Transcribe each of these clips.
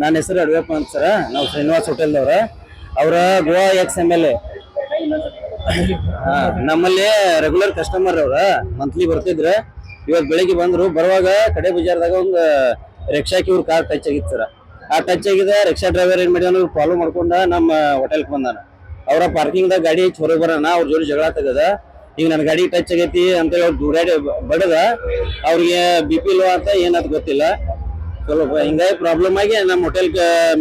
ನನ್ನ ಹೆಸರು ಅಡವೆಪ್ಪ ಅಂತ ಸರ. ನಾವು ಶ್ರೀನಿವಾಸ್ ಹೋಟೆಲ್ದವ್ರ. ಅವರ Goa ex M L A. ನಮ್ಮಲ್ಲಿ ರೆಗ್ಯುಲರ್ ಕಸ್ಟಮರ್ ಅವ್ರ. ಮಂತ್ಲಿ ಬರ್ತಿದ್ರ ಇವತ್ತು ಬೆಳಿಗ್ಗೆ ಬಂದ್ರು. ಬರುವಾಗ ಕಡೆ ಬಜಾರ್ದಾಗ ಒಂದು ರಿಕ್ಷಾಕ್ಕೆ ಇವ್ರ ಕಾರ್ ಟಚ್ ಆಗಿತ್ತು ಸರ. ಆ ಟಚ್ ಆಗಿದೆ ರಿಕ್ಷಾ ಡ್ರೈವರ್ ಏನ್ ಮಾಡ್ಯಾನ? ಫಾಲೋ ಮಾಡ್ಕೊಂಡ ನಮ್ಮ ಹೋಟೆಲ್ಗೆ ಬಂದಾನ. ಅವರ ಪಾರ್ಕಿಂಗ್ದಾಗ ಗಾಡಿ ಹೊರಗೆ ಬರೋಣ. ಅವ್ರ ಜೋಡಿ ಜಗಳ ತೆಗದ ಈಗ ನನ್ನ ಗಾಡಿ ಟಚ್ ಆಗೈತಿ ಅಂತ ಹೇಳಿ ದೂರಾಡಿ ಬಡದ, ಅವ್ರಿಗೆ ಬಿ ಪಿ ಲೋ ಅಂತ ಏನದ್ ಗೊತ್ತಿಲ್ಲ. ಸ್ವಲ್ಪ ಹಿಂಗಾಗಿ ಪ್ರಾಬ್ಲಮ್ ಆಗಿ ನಮ್ಮ ಹೋಟೆಲ್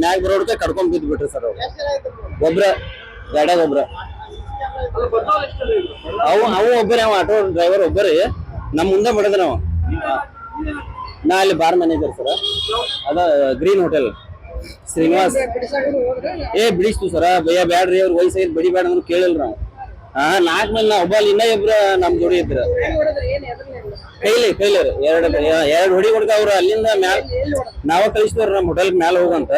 ಮ್ಯಾಗ ಬರೋಡ್ಕೆ ಕಡ್ಕೊಂಡ್ ಬಿದ್ದು ಬಿಟ್ರಿ ಸರ್ ಅವ್ರು. ಒಬ್ರ ಗಾಡ್ಯಾಗ ಒಬ್ರ. ಅವು ಅವು ಒಬ್ಬರೇ, ಅವ ಆಟೋ ಡ್ರೈವರ್ ಒಬ್ಬರೇ. ನಮ್ಮ ಮುಂದೆ ಬಡದ ನಾವು ನಾ ಅಲ್ಲಿ ಬಾರ್ ಮ್ಯಾನೇಜರ್ ಸರ್. ಅದ ಗ್ರೀನ್ ಹೋಟೆಲ್ ಶ್ರೀನಿವಾಸ್. ಏ, ಬಿಡಿಸ್ತು ಸರ. ಭಯ ಬ್ಯಾಡ್ರಿ, ಅವ್ರ ವಯಸ್ಸಾಗಿ ಬಡಿ ಬ್ಯಾಡ ಅಂದ್ರೆ ಕೇಳಿಲ್ಲ ನಾವು ಹಾ ನಾಲ್ಕು ಮಂದಿ ನಾವು ಒಬ್ಬ ಅಲ್ಲಿ ಇನ್ನೂ ಇಬ್ರು ನಮ್ ಜೋಡಿ ಇದ್ರು. ಕೈಲಿ ಕೈಲಿ ಎರಡು ಎರಡು ಹೊಡಿ ಹೊಡ್ಕ ಅವ್ರು ಅಲ್ಲಿಂದ ಮ್ಯಾಲ ನಾವ ಕಳಿಸ್ತೇವ್ರಿ ನಮ್ಮ ಹೋಟೆಲ್ ಮ್ಯಾಲ ಹೋಗಂತ.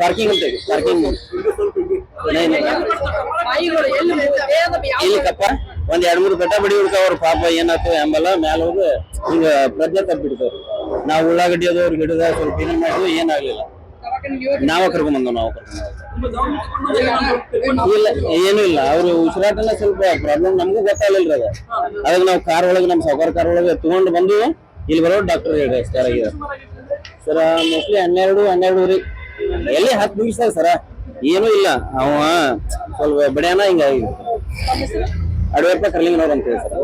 ಪಾರ್ಕಿಂಗ್ ಅಂತ ಪಾರ್ಕಿಂಗ್ ಇಲ್ಲಿ. ಕಪ್ಪ, ಒಂದ್ ಎರಡ್ ಮೂರು ಬೆಟ್ಟ ಬಡಿ ಹುಡ್ಕ ಅವ್ರ ಪಾಪ ಏನಾಯ್ತು ಎಂಬಲ್ಲ ಮ್ಯಾಲ ಹೋಗಿ ಹಿಂಗ ಪ್ರಜ್ಞೆ ತಪ್ಪಿಡ್ತಾವ್ರು ನಾವು ಉಳ್ಳಾಗಡ್ಡಿ ಅದು ಅವ್ರಿಗೆ ಹಿಡಿದ ಸ್ವಲ್ಪ ಇದನ್ನ ಮಾಡಿದ್ವಿ ಏನಾಗ್ಲಿಲ್ಲ ನಾವ ಕರ್ಕೊಂಡ್ ಬಂದವ್ ನಾವು. ಇಲ್ಲ ಏನು ಇಲ್ಲ. ಅವ್ರು ಉಸಿರಾಟನ ಸ್ವಲ್ಪ ಪ್ರಾಬ್ಲಮ್ ನಮಗೂ ಗೊತ್ತಾಗಲಿಲ್ಲ ಅದ. ಅದಕ್ಕೆ ನಾವು ಕಾರ್ ಒಳಗೆ ನಮ್ಮ ಸಾವುಕಾರ ಕಾರ್ ಒಳಗೆ ತಗೊಂಡು ಬಂದು ಇಲ್ಲಿ ಬರೋ ಡಾಕ್ಟರ್ ಹೇಳಿ ಸರ್ ಆಗಿದೆ ಸರ ಮೋಸ್ಟ್ಲಿ ಹನ್ನೆರಡು ಹನ್ನೆರಡು ರೀ ಎಲ್ಲಿ ಹತ್ತು ನಿಮಿಷ ಸರ? ಏನೂ ಇಲ್ಲ. ಅವ ಸ್ವಲ್ಪ ಬಡಿಯಾನ ಹಿಂಗಾಗಿ ಅಡವೆಪ್ಪ ಕರ್ಲಿಂಗನವ್ರು ಅಂತ ಹೇಳಿ ಸರ್.